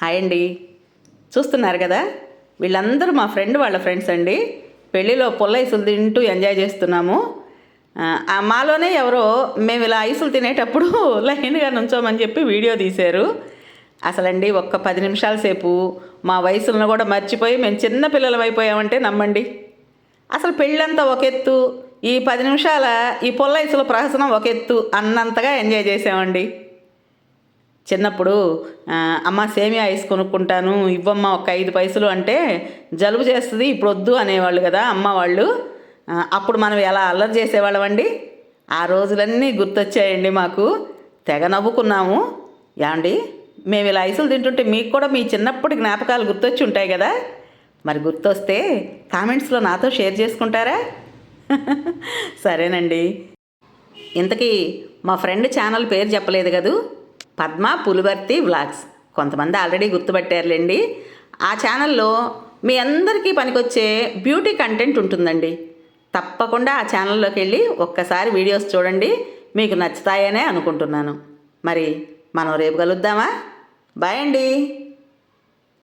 Hi అండి. చూస్తున్నారు కదా? వీళ్ళందరూ మా ఫ్రెండ్ వాళ్ళ ఫ్రెండ్స్ అండి. పెళ్ళిలో పుల్ల ఐసులు తింటూ ఎంజాయ్ చేస్తున్నాము. మాలోనే ఎవరో మేము ఇలా ఐసులు తినేటప్పుడు లైన్గా నుంచోమని చెప్పి వీడియో తీశారు. అసలండి ఒక్క పది నిమిషాల సేపు మా వయసులను కూడా మర్చిపోయి మేము చిన్న పిల్లలం అయిపోయామంటే నమ్మండి. అసలు పెళ్ళంతా ఒక ఎత్తు ఈ పది నిమిషాల ఈ పొల్ల ఐసుల ప్రహసనం ఒక ఎత్తు అన్నంతగా ఎంజాయ్ చేసామండి చిన్నప్పుడు అమ్మ సేమియా ఐస్ కొనుక్కుంటాను ఇవ్వమ్మ ఒక ఐదు పైసలు అంటే జలుబు చేస్తుంది ఇప్పుడు వద్దు అనేవాళ్ళు కదా అమ్మ వాళ్ళు. అప్పుడు మనం ఎలా అల్లరి చేసేవాళ్ళమండి? ఆ రోజులన్నీ గుర్తొచ్చాయండి మాకు. తెగ నవ్వుకున్నాము. ఏమండి? మేము ఇలా ఐసులు తింటుంటే మీకు కూడా మీ చిన్నప్పటి జ్ఞాపకాలు గుర్తొచ్చి ఉంటాయి కదా? మరి గుర్తొస్తే కామెంట్స్లో నాతో షేర్ చేసుకుంటారా? సరేనండి. ఇంతకీ మా ఫ్రెండ్ ఛానల్ పేరు చెప్పలేదు కదూ? పద్మ పులివర్తి వ్లాగ్స్. కొంతమంది ఆల్రెడీ గుర్తుపట్టారులేండి. ఆ ఛానల్లో మీ అందరికీ పనికొచ్చే బ్యూటీ కంటెంట్ ఉంటుందండి. తప్పకుండా ఆ ఛానల్లోకి వెళ్ళి ఒక్కసారి వీడియోస్ చూడండి. మీకు నచ్చుతాయనే అనుకుంటున్నాను. మరి మనం రేపు కలుద్దామా? బాయ్ అండి.